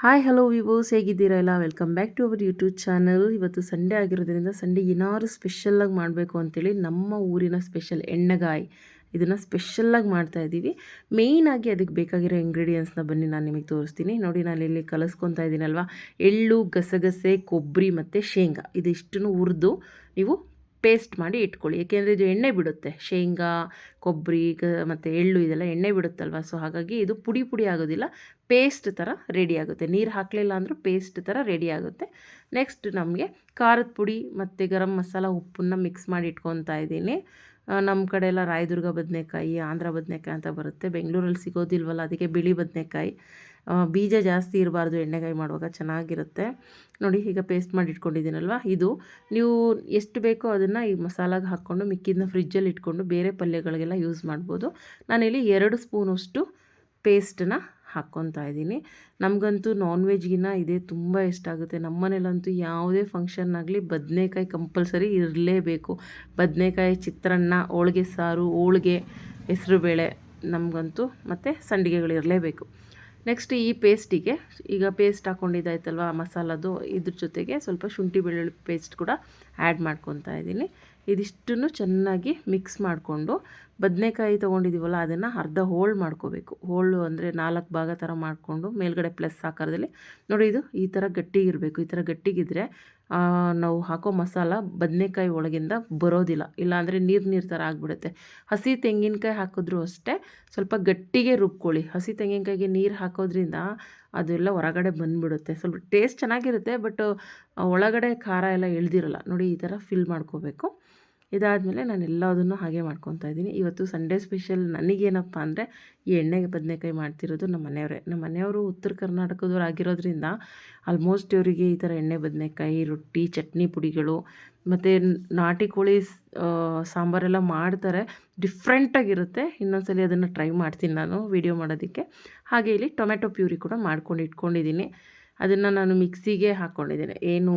Hi hello ವಿವೋಸ್ ಹೇಗಿದ್ದೀರಾ ಎಲ್ಲ? Welcome back to our YouTube channel ಇವತ್ತು ಸಂಡೇ ಆಗಿರೋದ್ರಿಂದ ಸಂಡೇ ಏನಾದ್ರು ಸ್ಪೆಷಲ್ಲಾಗಿ ಮಾಡಬೇಕು ಅಂತೇಳಿ ನಮ್ಮ ಊರಿನ ಸ್ಪೆಷಲ್ ಎಣ್ಣೆಗಾಯಿ. ಇದನ್ನು ಸ್ಪೆಷಲ್ಲಾಗಿ ಮಾಡ್ತಾ ಇದ್ದೀವಿ. ಮೇಯ್ನಾಗಿ ಅದಕ್ಕೆ ಬೇಕಾಗಿರೋ ಇಂಗ್ರೀಡಿಯೆಂಟ್ಸ್ನ ಬನ್ನಿ ನಾನು ನಿಮಗೆ ತೋರಿಸ್ತೀನಿ. ನೋಡಿ, ನಾನು ಇಲ್ಲಿ ಕಲಿಸ್ಕೊತಾ ಇದ್ದೀನಲ್ವ? ಎಳ್ಳು, ಗಸಗಸೆ ಕೊಬ್ಬರಿ ಮತ್ತು ಶೇಂಗಾ. ಇದಿಷ್ಟನ್ನು ಹುರಿದು ನೀವು ಪೇಸ್ಟ್ ಮಾಡಿ ಇಟ್ಕೊಳ್ಳಿ. ಏಕೆಂದರೆ ಇದು ಎಣ್ಣೆ ಬಿಡುತ್ತೆ. ಶೇಂಗಾ, ಕೊಬ್ಬರಿ ಮತ್ತು ಎಳ್ಳು ಇದೆಲ್ಲ ಎಣ್ಣೆ ಬಿಡುತ್ತಲ್ವ? ಸೊ ಹಾಗಾಗಿ ಇದು ಪುಡಿ ಪುಡಿ ಆಗೋದಿಲ್ಲ. ಪೇಸ್ಟ್ ಥರ ರೆಡಿ ಆಗುತ್ತೆ. ನೀರು ಹಾಕಲಿಲ್ಲ ಅಂದರೂ ಪೇಸ್ಟ್ ಥರ ರೆಡಿ ಆಗುತ್ತೆ. ನೆಕ್ಸ್ಟ್ ನಮಗೆ ಖಾರದ ಪುಡಿ ಮತ್ತು ಗರಂ ಮಸಾಲ ಉಪ್ಪನ್ನು ಮಿಕ್ಸ್ ಮಾಡಿ ಇಟ್ಕೊತಾ ಇದ್ದೀನಿ. ನಮ್ಮ ಕಡೆ ಎಲ್ಲ ರಾಯದುರ್ಗ ಬದನೆಕಾಯಿ, ಆಂಧ್ರ ಬದನೆಕಾಯಿ ಅಂತ ಬರುತ್ತೆ. ಬೆಂಗಳೂರಲ್ಲಿ ಸಿಗೋದಿಲ್ವಲ್ಲ, ಅದಕ್ಕೆ ಬಿಳಿ ಬದನೆಕಾಯಿ. ಬೀಜ ಜಾಸ್ತಿ ಇರಬಾರ್ದು, ಎಣ್ಣೆಗಾಯಿ ಮಾಡುವಾಗ ಚೆನ್ನಾಗಿರುತ್ತೆ. ನೋಡಿ, ಈಗ ಪೇಸ್ಟ್ ಮಾಡಿ ಇಟ್ಕೊಂಡಿದ್ದೀನಲ್ವ? ಇದು, ನೀವು ಎಷ್ಟು ಬೇಕೋ ಅದನ್ನು ಈ ಮಸಾಲಾಗೆ ಹಾಕ್ಕೊಂಡು ಮಿಕ್ಕಿದ್ದನ್ನ ಫ್ರಿಜ್ಜಲ್ಲಿ ಇಟ್ಕೊಂಡು ಬೇರೆ ಪಲ್ಯಗಳಿಗೆಲ್ಲ ಯೂಸ್ ಮಾಡ್ಬೋದು. ನಾನಿಲ್ಲಿ ಎರಡು ಸ್ಪೂನಷ್ಟು ಪೇಸ್ಟನ್ನ ಹಾಕ್ಕೊತಾ ಇದ್ದೀನಿ. ನಮಗಂತೂ ನಾನ್ ವೆಜ್ಗಿನ್ನ ಇದೇ ತುಂಬ ಇಷ್ಟ ಆಗುತ್ತೆ. ನಮ್ಮ ಮನೇಲಂತೂ ಯಾವುದೇ ಫಂಕ್ಷನ್ ಆಗಲಿ ಬದನೆಕಾಯಿ ಕಂಪಲ್ಸರಿ ಇರಲೇಬೇಕು. ಬದನೆಕಾಯಿ, ಚಿತ್ರಾನ್ನ, ಹೋಳಿಗೆ ಸಾರು, ಹೋಳ್ಗೆ ಹೆಸ್ರುಬೇಳೆ ನಮಗಂತೂ ಮತ್ತು ಸಂಡಿಗೆಗಳಿರಲೇಬೇಕು ನೆಕ್ಸ್ಟ್ ಈ ಪೇಸ್ಟಿಗೆ ಈಗ ಪೇಸ್ಟ್ ಹಾಕ್ಕೊಂಡಿದ್ದಾಯ್ತಲ್ವ ಮಸಾಲದು, ಇದ್ರ ಜೊತೆಗೆ ಸ್ವಲ್ಪ ಶುಂಠಿ ಬೆಳ್ಳುಳ್ಳಿ ಪೇಸ್ಟ್ ಕೂಡ ಆ್ಯಡ್ ಮಾಡ್ಕೊತಾ ಇದ್ದೀನಿ. ಇದಿಷ್ಟನ್ನು ಚೆನ್ನಾಗಿ ಮಿಕ್ಸ್ ಮಾಡಿಕೊಂಡು ಬದನೆಕಾಯಿ ತೊಗೊಂಡಿದ್ದೀವಲ್ಲ ಅದನ್ನು ಅರ್ಧ ಹೋಳು ಮಾಡ್ಕೋಬೇಕು. ಹೋಳು ಅಂದರೆ ನಾಲ್ಕು ಭಾಗ ಥರ ಮಾಡಿಕೊಂಡು ಮೇಲ್ಗಡೆ ಪ್ಲಸ್ ಆಕಾರದಲ್ಲಿ. ನೋಡಿ, ಇದು ಈ ಥರ ಗಟ್ಟಿಗಿರಬೇಕು. ಈ ಥರ ಗಟ್ಟಿಗಿದ್ರೆ ನಾವು ಹಾಕೋ ಮಸಾಲ ಬದನೆಕಾಯಿ ಒಳಗಿಂದ ಬರೋದಿಲ್ಲ. ಇಲ್ಲಾಂದರೆ ನೀರು ನೀರು ಥರ ಆಗಿಬಿಡುತ್ತೆ. ಹಸಿ ತೆಂಗಿನಕಾಯಿ ಹಾಕಿದ್ರೂ ಅಷ್ಟೇ ಸ್ವಲ್ಪ ಗಟ್ಟಿಗೆ ರುಬ್ಕೊಳ್ಳಿ. ಹಸಿ ತೆಂಗಿನಕಾಯಿಗೆ ನೀರು ಹಾಕೋದ್ರಿಂದ ಅದೆಲ್ಲ ಹೊರಗಡೆ ಬಂದುಬಿಡುತ್ತೆ. ಸ್ವಲ್ಪ ಟೇಸ್ಟ್ ಚೆನ್ನಾಗಿರುತ್ತೆ, ಬಟ್ ಒಳಗಡೆ ಖಾರ ಎಲ್ಲ ಇಳ್ದಿರಲ್ಲ. ನೋಡಿ ಈ ಥರ ಫಿಲ್ ಮಾಡ್ಕೋಬೇಕು. ಇದಾದಮೇಲೆ ನಾನು ಎಲ್ಲದನ್ನು ಹಾಗೆ ಮಾಡ್ಕೊತಾ ಇದ್ದೀನಿ. ಇವತ್ತು ಸಂಡೇ ಸ್ಪೆಷಲ್ ನನಗೇನಪ್ಪ ಅಂದರೆ ಈ ಎಣ್ಣೆಗೆ ಬದನೆಕಾಯಿ ಮಾಡ್ತಿರೋದು ನಮ್ಮ ಮನೆಯವರೇ. ನಮ್ಮ ಮನೆಯವರು ಉತ್ತರ ಕರ್ನಾಟಕದವ್ರು ಆಗಿರೋದ್ರಿಂದ ಆಲ್ಮೋಸ್ಟ್ ಇವರಿಗೆ ಈ ಥರ ಎಣ್ಣೆ ಬದನೆಕಾಯಿ, ರೊಟ್ಟಿ, ಚಟ್ನಿ ಪುಡಿಗಳು ಮತ್ತು ನಾಟಿ ಕೋಳಿ ಸಾಂಬಾರೆಲ್ಲ ಮಾಡ್ತಾರೆ. ಡಿಫ್ರೆಂಟಾಗಿರುತ್ತೆ ಇನ್ನೊಂದ್ಸಲಿ ಅದನ್ನು ಟ್ರೈ ಮಾಡ್ತೀನಿ ನಾನು ವಿಡಿಯೋ ಮಾಡೋದಕ್ಕೆ. ಹಾಗೆ ಇಲ್ಲಿ ಟೊಮೆಟೊ ಪ್ಯೂರಿ ಕೂಡ ಮಾಡ್ಕೊಂಡು ಇಟ್ಕೊಂಡಿದ್ದೀನಿ. ಅದನ್ನು ನಾನು ಮಿಕ್ಸಿಗೆ ಹಾಕ್ಕೊಂಡಿದ್ದೇನೆ ಏನು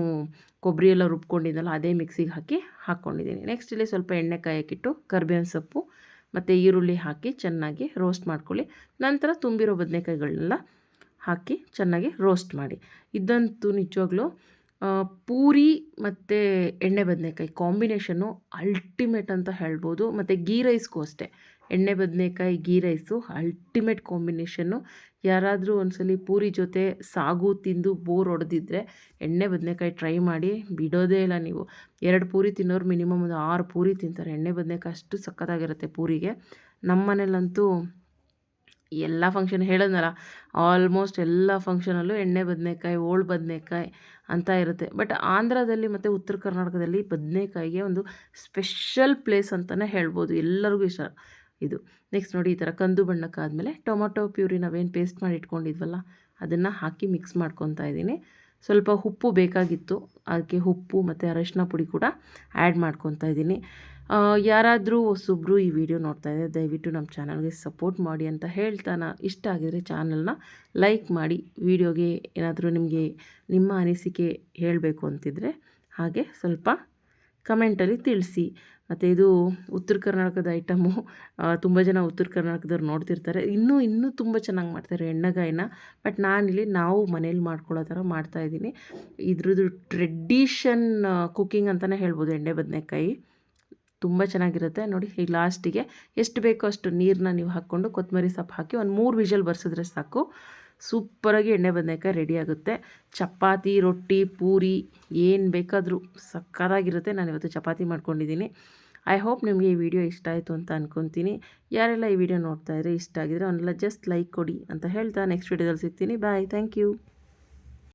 ಕೊಬ್ಬರಿ ಎಲ್ಲ ರುಬ್ಕೊಂಡಿದ್ದಲ್ಲ ಅದೇ ಮಿಕ್ಸಿಗೆ ಹಾಕಿ ಹಾಕ್ಕೊಂಡಿದ್ದೀನಿ ನೆಕ್ಸ್ಟ್ ಇಲ್ಲಿ ಸ್ವಲ್ಪ ಎಣ್ಣೆ ಕಾಯಕ್ಕಿಟ್ಟು, ಕರ್ಬೇವಿನ ಸೊಪ್ಪು ಮತ್ತು ಈರುಳ್ಳಿ ಹಾಕಿ ಚೆನ್ನಾಗಿ ರೋಸ್ಟ್ ಮಾಡ್ಕೊಳ್ಳಿ. ನಂತರ ತುಂಬಿರೋ ಬದನೆಕಾಯಿಗಳನ್ನೆಲ್ಲ ಹಾಕಿ ಚೆನ್ನಾಗಿ ರೋಸ್ಟ್ ಮಾಡಿ. ಇದಂತೂ ನಿಜವಾಗ್ಲೂ ಪೂರಿ ಮತ್ತು ಎಣ್ಣೆ ಬದನೆಕಾಯಿ ಕಾಂಬಿನೇಷನ್ನು ಅಲ್ಟಿಮೇಟ್ ಅಂತ ಹೇಳ್ಬೋದು. ಮತ್ತು ಗೀ ರೈಸ್ಗೂ ಅಷ್ಟೇ. ಎಣ್ಣೆ, ಬದನೆಕಾಯಿ, ಗೀ ರೈಸು ಅಲ್ಟಿಮೇಟ್ ಕಾಂಬಿನೇಷನ್ನು ಯಾರಾದರೂ ಒಂದ್ಸಲಿ ಪೂರಿ ಜೊತೆ ಸಾಗು ತಿಂದು ಬೋರ್ ಹೊಡೆದಿದ್ರೆ ಎಣ್ಣೆ, ಬದನೆಕಾಯಿ ಟ್ರೈ ಮಾಡಿ ಬಿಡೋದೇ ಇಲ್ಲ ನೀವು. ಎರಡು ಪೂರಿ ತಿನ್ನೋರು ಮಿನಿಮಮ್ ಒಂದು ಆರು ಪೂರಿ ತಿಂತಾರೆ. ಎಣ್ಣೆ, ಬದನೆಕಾಯಿ ಅಷ್ಟು ಸಖತ್ತಾಗಿರುತ್ತೆ ಪೂರಿಗೆ. ನಮ್ಮ ಮನೇಲಂತೂ ಎಲ್ಲ ಫಂಕ್ಷನ್ ಹೇಳೋದ್ನಲ್ಲ ಆಲ್ಮೋಸ್ಟ್ ಎಲ್ಲ ಫಂಕ್ಷನಲ್ಲೂ ಎಣ್ಣೆ, ಬದನೆಕಾಯಿ, ಓಳ್ ಬದನೆಕಾಯಿ ಅಂತ ಇರುತ್ತೆ. ಬಟ್ ಆಂಧ್ರದಲ್ಲಿ ಮತ್ತು ಉತ್ತರ ಕರ್ನಾಟಕದಲ್ಲಿ ಬದನೆಕಾಯಿಗೆ ಒಂದು ಸ್ಪೆಷಲ್ ಪ್ಲೇಸ್ ಅಂತಲೇ ಹೇಳ್ಬೋದು. ಎಲ್ಲರಿಗೂ ಇಷ್ಟ. ಇದು. ನೆಕ್ಸ್ಟ್ ನೋಡಿ ಈ ಥರ ಕಂದು ಬಣ್ಣಕ್ಕಾದಮೇಲೆ ಟೊಮೊಟೊ ಪ್ಯೂರಿ ನಾವೇನು ಪೇಸ್ಟ್ ಮಾಡಿ ಇಟ್ಕೊಂಡಿದ್ವಲ್ಲ, ಅದನ್ನು ಹಾಕಿ ಮಿಕ್ಸ್ ಮಾಡ್ಕೊತಾ ಇದ್ದೀನಿ. ಸ್ವಲ್ಪ ಉಪ್ಪು ಬೇಕಾಗಿತ್ತು, ಅದಕ್ಕೆ ಉಪ್ಪು ಮತ್ತು ಅರಶಿನ ಪುಡಿ ಕೂಡ ಆ್ಯಡ್ ಮಾಡ್ಕೊತಾ ಇದ್ದೀನಿ. ಯಾರಾದರೂ ಹೊಸೊಬ್ಬರು ಈ ವಿಡಿಯೋ ನೋಡ್ತಾ ಇದ್ದಾರೆ ದಯವಿಟ್ಟು ನಮ್ಮ ಚಾನಲ್ಗೆ ಸಪೋರ್ಟ್ ಮಾಡಿ ಅಂತ ಹೇಳ್ತಾನೆ. ಇಷ್ಟ ಆಗಿದರೆ ಚಾನಲ್ನ ಲೈಕ್ ಮಾಡಿ ವಿಡಿಯೋಗೆ ಏನಾದರೂ ನಿಮಗೆ ನಿಮ್ಮ ಅನಿಸಿಕೆ ಹೇಳಬೇಕು ಅಂತಿದ್ರೆ ಹಾಗೆ ಸ್ವಲ್ಪ ಕಮೆಂಟಲ್ಲಿ ತಿಳಿಸಿ. ಮತ್ತು ಇದು ಉತ್ತರ ಕರ್ನಾಟಕದ ಐಟಮು. ತುಂಬ ಜನ ಉತ್ತರ ಕರ್ನಾಟಕದವ್ರು ನೋಡ್ತಿರ್ತಾರೆ. ಇನ್ನೂ ಇನ್ನೂ ತುಂಬ ಚೆನ್ನಾಗಿ ಮಾಡ್ತಾರೆ ಎಣ್ಣೆಗಾಯಿನ. ಬಟ್ ನಾನಿಲ್ಲಿ ನಾವು ಮನೇಲಿ ಮಾಡ್ಕೊಳ್ಳೋ ಥರ ಮಾಡ್ತಾಯಿದ್ದೀನಿ ಇದ್ರದ್ದು ಟ್ರೆಡಿಷನ್ ಕುಕ್ಕಿಂಗ್ ಅಂತಲೇ ಹೇಳ್ಬೋದು ಎಣ್ಣೆ ಬದನೆಕಾಯಿ. ತುಂಬ ಚೆನ್ನಾಗಿರುತ್ತೆ. ನೋಡಿ ಈಗ ಲಾಸ್ಟಿಗೆ ಎಷ್ಟು ಬೇಕೋ ಅಷ್ಟು ನೀರನ್ನ ನೀವು ಹಾಕ್ಕೊಂಡು ಕೊತ್ತಂಬರಿ ಸೊಪ್ಪು ಹಾಕಿ ಒಂದು ಮೂರು ವಿಷಲ್ ಬರ್ಸಿದ್ರೆ ಸಾಕು. ಸೂಪರಾಗಿ ಎಣ್ಣೆ ಬದನೆಕಾಯಿ ರೆಡಿ ಆಗುತ್ತೆ. ಚಪಾತಿ, ರೊಟ್ಟಿ, ಪೂರಿ ಏನು ಬೇಕಾದರೂ ಸಕ್ಕತ್ತಾಗಿರುತ್ತೆ. ನಾನು ಇವತ್ತು ಚಪಾತಿ ಮಾಡ್ಕೊಂಡಿದ್ದೀನಿ. ಐ ಹೋಪ್ ನಿಮಗೆ ಈ ವಿಡಿಯೋ ಇಷ್ಟ ಆಯಿತು ಅಂತ ಅಂದ್ಕೊತೀನಿ ಯಾರೆಲ್ಲ ಈ ವಿಡಿಯೋ ನೋಡ್ತಾ ಇದ್ದರೆ ಇಷ್ಟ ಆಗಿದ್ರೆ ಅವನ್ನೆಲ್ಲ ಜಸ್ಟ್ ಲೈಕ್ ಕೊಡಿ ಅಂತ ಹೇಳ್ತಾ ನೆಕ್ಸ್ಟ್ ವಿಡಿಯೋದಲ್ಲಿ ಸಿಗ್ತೀನಿ. Bye thank you